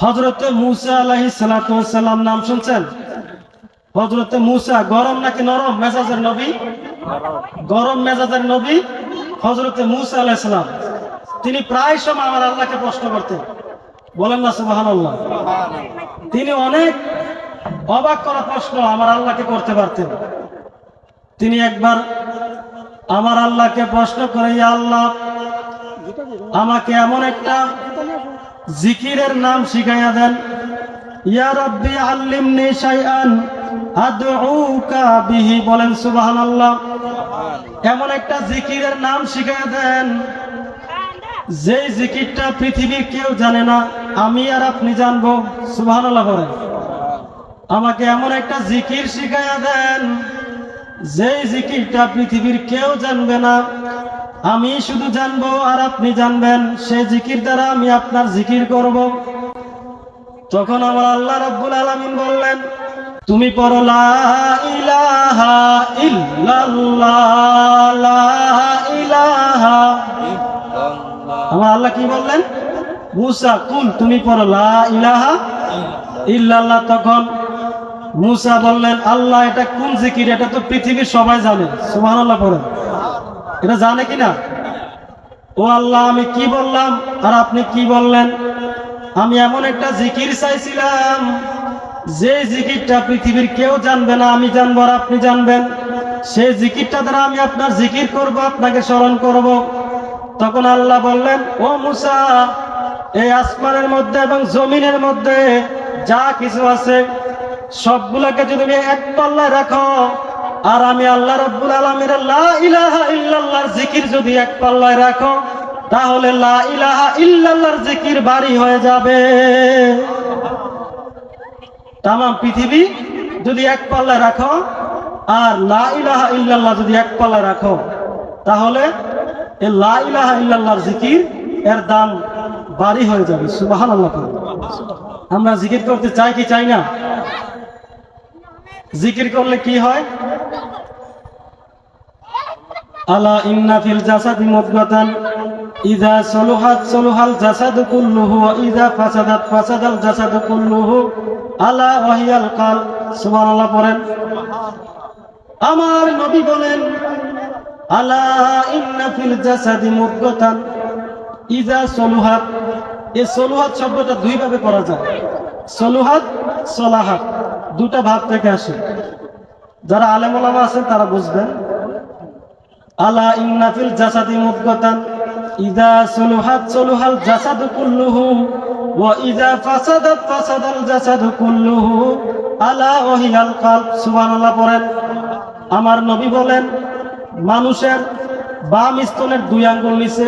হজরতে মুসা আলাহি সালাম নাম শুনছেন? হজরতে মুসা গরম নাকি নরম? মেজাজের নবী? গরম মেজাজের নবী হজরতে মুসা আলাইসালাম তিনি প্রায় সময় আমার আল্লাহকে প্রশ্ন করতেন। বলেন না আল্লাহ তিনি অনেক অবাক করা প্রশ্ন আমার আল্লাহকে করতে পারতেন। তিনি একবার আমার আল্লাহকে প্রশ্ন করে, "ইয়া আল্লাহ, আমাকে এমন একটা জিকিরের নাম শিখাইয়া দেন। ইয়া রাব্বি আল্লিমনি শাইআন আদউকা বিহি বলেন সুবহানাল্লাহ। এমন একটা জিকিরের নাম শিখাইয়া দেন। যেই জিকিরটা পৃথিবীর কেউ জানে না, আমি আর আপনি জানব। সুবহানাল্লাহ বলেন। আমাকে এমন একটা জিকির শিখাইয়া দেন, যেই জিকিরটা পৃথিবীর কেউ জানবে না। আমি শুধু জানব আর আপনি জানবেন, সে জিকির দ্বারা আমি আপনার জিকির করব। তখন আমার আল্লাহ রাব্বুল আলামিন বললেন, তুমি পড়ো ইলাহা ইলাহা আমার আল্লাহ কি বললেন? মুসা, কুল, তুমি পড়ো, লা ইলাহা ইল্লাল্লাহ। তখন মুসা বললেন, আল্লাহ, এটা কোন জিকির? এটা তো পৃথিবীর সবাই জানে। সুবহানাল্লাহ পড়েন। এটা জানে কি না ও আল্লাহ, আমি কি বললাম? আর আপনি কি বললেন? আমি এমন একটা জিকির চাইছিলাম, যে জিকিরটা পৃথিবীর কেউ জানবে না, আমি জানব আর আপনি জানবেন। সেই জিকিরটা দ্বারা আমি আপনার জিকির করব, আপনাকে স্মরণ করব। তখন আল্লাহ বললেন, ও মুসা, এই আসমানের মধ্যে এবং জমিনের মধ্যে যা কিছু আছে, সবগুলোকে যদি এক পাল্লায় রাখো আর আমি আল্লাহ রব্বুল আলমের ইল্লাল্লাহর জিকির যদি এক পাল্লায় রাখো, তাহলে লা ইলাহা জিকির বাড়ি হয়ে যাবে। তাম পৃথিবী যদি এক পাল্লায় রাখো, আর লা ইলাহা যদি এক পাল্লায় রাখো, তাহলে এ লা ইলাহা জিকির এর দাম বাড়ি হয়ে যাবে। সুবহানাল্লাহ। আমরা জিকির করতে চাই কি চাই না? জিকির করলে কি হয়? আলা ইন্না ফিল জাসাদি মুদগাতান ইযা সলুহাত সলুহাল জাসাদু কুল্লুহু ওয়া ইযা ফাসাদাত ফাসাদাল জাসাদু কুল্লুহু আলা ওয়াহিয়াল কাল। সুবহানাল্লাহ পড়েন। আমার নবী বলেন, আলা ইন্না ফিল জাসাদি মুদগাতান ইযা সলুহাত। এই সলুহাত শব্দটা দুই ভাবে পড়া যায়। সলুহাত, সলাহাত। দুটা ভাব থেকে আসে। যারা আলেম ওলামা আছেন, তারা বুঝবেন। আলা ইন্নাফিল জাসাদি মুদগাতান, ইদা সলুহাত সলুহাল জাসাদু কুল্লুহু, ওয়া ইদা ফাসাদাত ফাসাদাল জাসাদু কুল্লুহু। আলা ওয়াহিয়াল কালব, সুবহানাল্লাহ পড়েন। আমার নবী বলেন, মানুষের বাম স্তনের দুই আঙ্গুল নিচে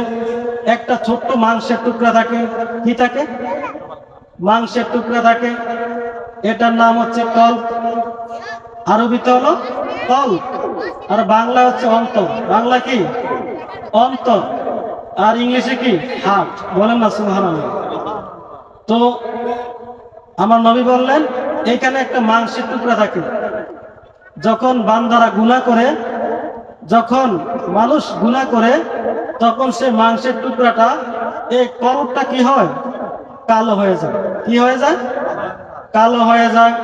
একটা ছোট্ট মাংসের টুকরা থাকে। কি থাকে? মাংসের টুকরা থাকে। এটার নাম হচ্ছে কল আরবিতে হলো কল। আর বাংলা হচ্ছে অন্তর। বাংলা কি? অন্তর। আর ইংলিশে কি? হার্ট বলেন না সুহান তো আমার নবী বললেন, এখানে একটা মাংসের টুকরা থাকে। যখন বান্দারা গুণা করে, যখন মানুষ গুণা করে, তখন সে মাংসের টুকরাটা, এই করটা কি হয়? কালো হয়ে যায়। কি হয়ে যায়? কালো হয়ে যায়।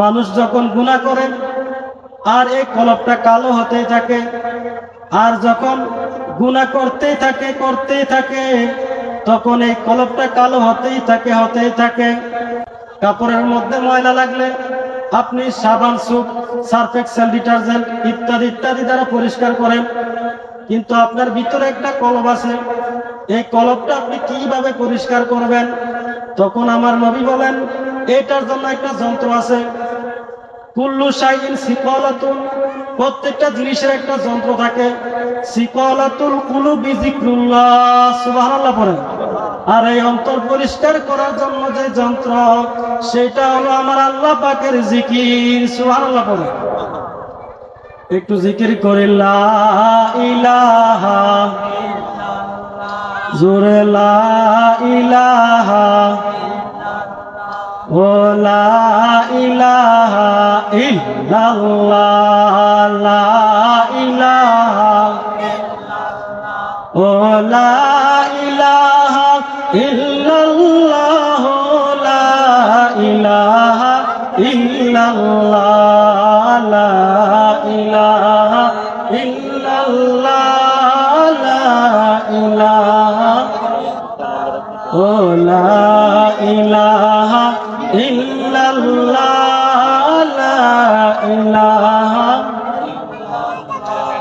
মানুষ যখন গুণা করে, আর এই কলপটা কালো হতেই থাকে। আর যখন গুণা করতেই থাকে করতেই থাকে, তখন এই কলপটা কালো হতেই থাকে হতেই থাকে। কাপড়ের মধ্যে ময়লা লাগলে আপনি সাবান, সুপ সার্ফ এক্সেল ডিটারজেন্ট ইত্যাদি ইত্যাদি দ্বারা পরিষ্কার করেন। কিন্তু আপনার ভিতরে একটা কলব আছে। এই কলবটা আপনি কীভাবে পরিষ্কার করবেন? তখন আমার নবী বলেন এটার জন্য একটা যন্ত্র আছে। কুল্লু শাইন সিকলাতুল প্রত্যেকটা জিনিসের একটা যন্ত্র থাকে। সিকলাতুল কুলু বিজিক্রুল্লাহ সুবহানাল্লাহ পড়েন। আর এই অন্তর পরিষ্কার করার জন্য যে যন্ত্র, সেটা হলো আমার আল্লাহ পাকের জিকির, সুবহানাল্লাহ পড়েন। একটু জিকির করে ইলাহা জোরে লা ইলাহা লা ইলাহা ইল্লাল্লাহ লা ইলাহা ও লা ইলাহা ইল্লাল্লাহ লা ইলাহা ইল্লাল্লাহ লা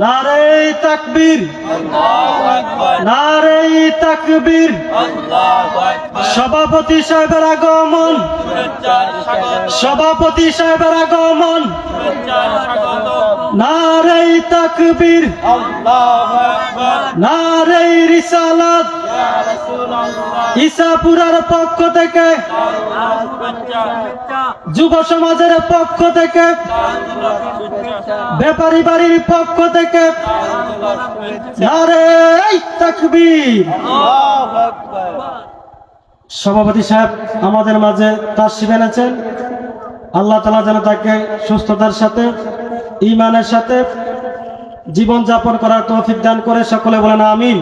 নারে তাকবীর। নারে তাকবীর। সভাপতি সাহেবের আগমন। সভাপতি সাহেবের আগমন। নারে তাকবীর। নারে রিসালাত। ইসাপুরার পক্ষ থেকে যুব সমাজের পক্ষ থেকে ব্যাপারী বাড়ির পক্ষ থেকে নারে তাকবীর। সভাপতি সাহেব আমাদের মাঝে তার শিবেন আছেন আল্লাহ তালা যেন তাকে সুস্থতার সাথে ইমানের সাথে জীবন যাপন করার তৌফিক দান করে সকলে বলেন আমিন।